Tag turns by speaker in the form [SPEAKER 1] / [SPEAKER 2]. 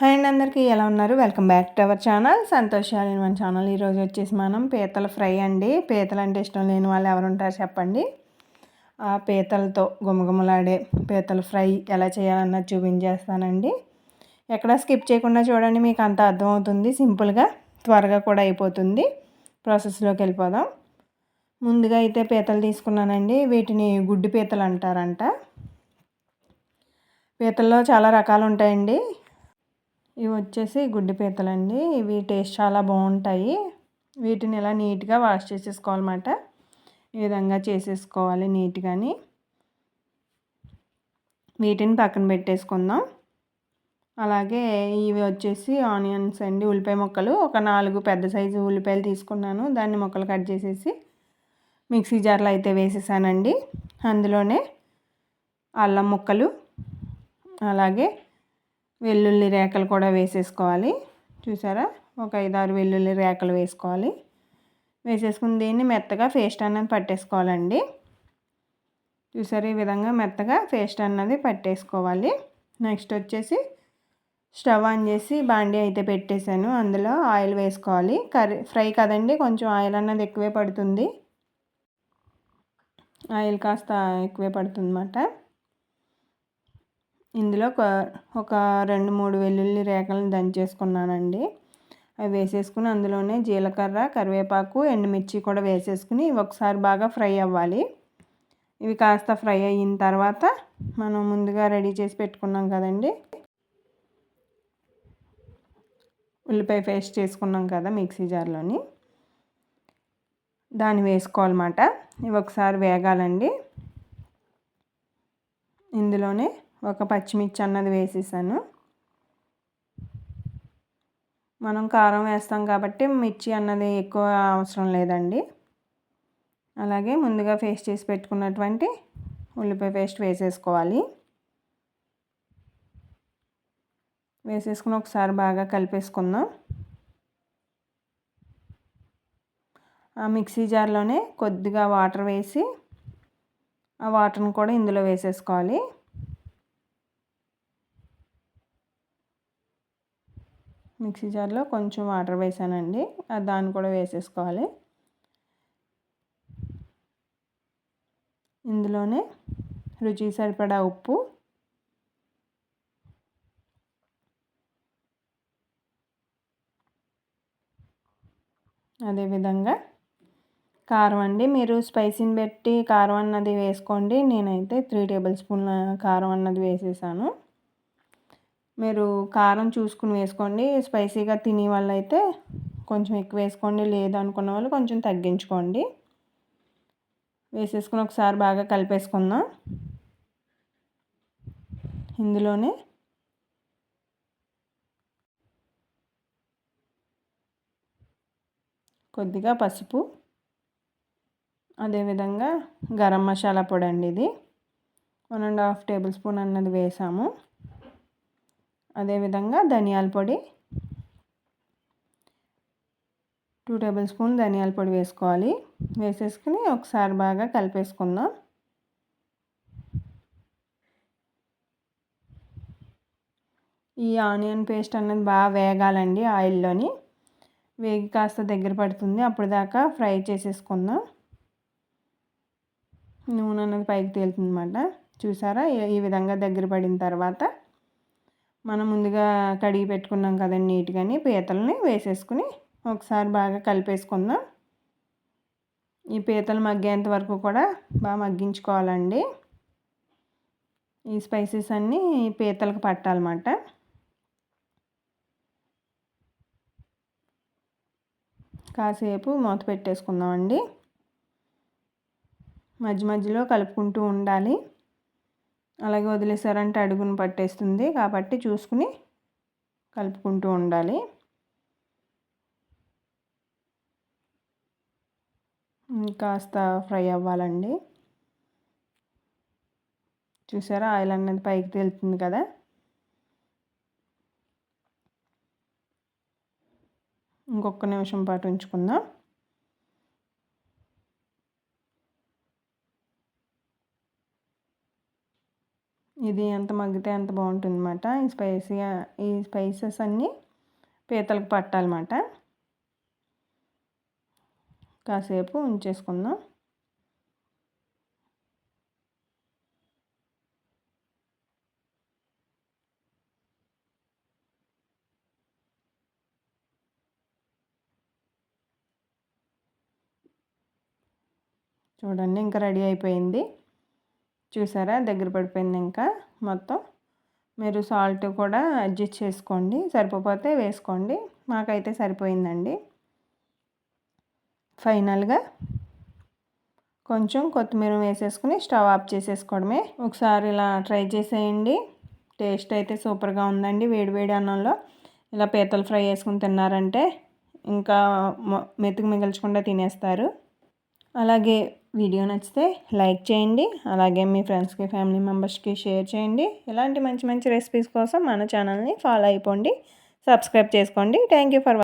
[SPEAKER 1] Hi అండి అందరికీ ఎలా ఉన్నారు? Welcome back to our channel. సంతోషాలు మన ఛానల్ ఈరోజు వచ్చేసి మనం పీతల ఫ్రై అండి. పీతలు అంటే ఇష్టం లేని వాళ్ళు ఎవరు ఉంటారు చెప్పండి? ఆ పీతలతో గుమగుమలాడే పీతల ఫ్రై ఎలా చేయాలన్నది చూపించేస్తానండి. ఎక్కడ స్కిప్ చేయకుండా చూడండి మీకు అంత అర్థమవుతుంది. సింపుల్గా త్వరగా కూడా అయిపోతుంది. ప్రాసెస్లోకి వెళ్ళిపోదాం. ముందుగా అయితే పీతలు తీసుకున్నానండి. వీటిని గుడ్డు పీతలు అంటారంట. పీతల్లో చాలా రకాలు ఉంటాయండి. ఇవి వచ్చేసి గుడ్డి పీతలండి. ఇవి టేస్ట్ చాలా బాగుంటాయి. వీటిని ఇలా నీట్గా వాష్ చేసేసుకోవాలన్నమాట. ఈ విధంగా చేసేసుకోవాలి నీట్గాని. వీటిని పక్కన పెట్టేసుకుందాం. అలాగే ఇవి వచ్చేసి ఆనియన్స్ అండి ఉల్లిపాయ ముక్కలు. ఒక నాలుగు పెద్ద సైజు ఉల్లిపాయలు తీసుకున్నాను. దాన్ని ముక్కలు కట్ చేసేసి మిక్సీ జార్లో అయితే వేసేసానండి. అందులోనే అల్లం ముక్కలు అలాగే వెల్లుల్లి రేఖలు కూడా వేసేసుకోవాలి. చూసారా? ఒక ఐదారు వెల్లుల్లి రేఖలు వేసుకోవాలి. వేసేసుకుని దీన్ని మెత్తగా పేస్ట్ అన్నది పట్టేసుకోవాలండి. చూసారు? ఈ విధంగా మెత్తగా పేస్ట్ అన్నది పట్టేసుకోవాలి. నెక్స్ట్ వచ్చేసి స్టవ్ ఆన్ చేసి బాండీ అయితే పెట్టేశాను. అందులో ఆయిల్ వేసుకోవాలి. కర్రీ ఫ్రై కదండి? కొంచెం ఆయిల్ అన్నది ఎక్కువే పడుతుంది. ఆయిల్ కాస్త ఎక్కువే పడుతుంది అన్నమాట ఇందులో ఒక ఒక రెండు మూడు వెల్లుల్లి రేఖలను దంచేసుకున్నానండి. అవి వేసేసుకుని అందులోనే జీలకర్ర కరివేపాకు ఎండుమిర్చి కూడా వేసేసుకుని ఒకసారి బాగా ఫ్రై అవ్వాలి. ఇవి కాస్త ఫ్రై అయిన తర్వాత మనం ముందుగా రెడీ చేసి పెట్టుకున్నాం కదండి. ఉల్లిపాయ పేస్ట్ చేసుకున్నాం కదా మిక్సీ జార్లోని. దాన్ని వేసుకోవాలన్నమాట. ఇవి ఒకసారి వేగాలండి. ఇందులోనే ఒక పచ్చిమిర్చి అన్నది వేసేసాను. మనం కారం వేస్తాం కాబట్టి మిర్చి అన్నది ఎక్కువ అవసరం లేదండి. అలాగే ముందుగా పేస్ట్ చేసి పెట్టుకున్నటువంటి ఉల్లిపాయ పేస్ట్ వేసేసుకోవాలి. వేసేసుకుని ఒకసారి బాగా కలిపేసుకుందాం. ఆ మిక్సీ జార్లోనే కొద్దిగా వాటర్ వేసి ఆ వాటర్ని కూడా ఇందులో వేసేసుకోవాలి. మిక్సీ జార్లో కొంచెం వాటర్ వేసానండి. దాన్ని కూడా వేసేసుకోవాలి. ఇందులోనే రుచి సరిపడా ఉప్పు. అదేవిధంగా కారం అండి. మీరు స్పైసీని పెట్టి కారం అన్నది వేసుకోండి. నేనైతే త్రీ టేబుల్ స్పూన్ల కారం అన్నది వేసేసాను. మీరు కారం చూసుకుని వేసుకోండి. స్పైసీగా తినే వాళ్ళు అయితే కొంచెం ఎక్కువ వేసుకోండి. లేదు అనుకున్న వాళ్ళు కొంచెం తగ్గించుకోండి. వేసేసుకుని ఒకసారి బాగా కలిపేసుకుందాం. ఇందులోనే కొద్దిగా పసుపు అదేవిధంగా గరం మసాలా పొడి అండి ఇది. One and half tablespoon అన్నది వేసాము. అదేవిధంగా ధనియాల పొడి టూ టేబుల్ స్పూన్ ధనియాల పొడి వేసుకోవాలి. వేసేసుకుని ఒకసారి బాగా కలిపేసుకుందాం. ఈ ఆనియన్ పేస్ట్ అన్నది బాగా వేగాలండి ఆయిల్లోని. వేగి కాస్త దగ్గర పడుతుంది. అప్పుడు దాకా ఫ్రై చేసేసుకుందాం. నూనె అనేది పైకి తేలుతుందన్నమాట. చూసారా? ఈ విధంగా దగ్గర పడిన తర్వాత మనం ముందుగా కడిగి పెట్టుకున్నాం కదండి నీట్గాని పీతలని వేసేసుకుని ఒకసారి బాగా కలిపేసుకుందాం. ఈ పీతలు మగ్గేంత వరకు కూడా బాగా మగ్గించుకోవాలండి. ఈ స్పైసెస్ అన్నీ పీతలకు పట్టాలన్నమాట. కాసేపు మూత పెట్టేసుకుందామండి. మధ్య మధ్యలో కలుపుకుంటూ ఉండాలి. అలాగే వదిలేసారంటే అడుగును పట్టేస్తుంది. కాబట్టి చూసుకుని కలుపుకుంటూ ఉండాలి. కాస్త ఫ్రై అవ్వాలండి. చూసారా? ఆయిల్ అన్నది పైకి తేలుతుంది కదా? ఇంకొక నిమిషం పాటు ఉంచుకుందాం. ఇది ఎంత మగ్గితే అంత బాగుంటుంది అనమాట ఈ స్పైసీ ఈ స్పైసెస్ అన్నీ పీతలకు పట్టాలన్నమాట. కాసేపు ఉంచేసుకుందాం. చూడండి ఇంకా రెడీ అయిపోయింది. చూసారా? దగ్గర పడిపోయింది ఇంకా మొత్తం. మీరు సాల్ట్ కూడా అడ్జస్ట్ చేసుకోండి. సరిపోతే వేసుకోండి. మాకైతే సరిపోయిందండి. ఫైనల్గా కొంచెం కొత్తిమీర వేసేసుకుని స్టవ్ ఆఫ్ చేసేసుకోవడమే. ఒకసారి ఇలా ట్రై చేసేయండి. టేస్ట్ అయితే సూపర్గా ఉందండి. వేడి వేడి అన్నంలో ఇలా పీతలు ఫ్రై చేసుకుని తిన్నారంటే ఇంకా మెతుకు మిగల్చకుండా తినేస్తారు. అలాగే వీడియో నచ్చితే లైక్ చేయండి. అలాగే మీ ఫ్రెండ్స్కి ఫ్యామిలీ మెంబర్స్కి షేర్ చేయండి. ఇలాంటి మంచి మంచి రెసిపీస్ కోసం మన ఛానల్ని ఫాలో అయిపోండి. సబ్స్క్రైబ్ చేసుకోండి. Thank you for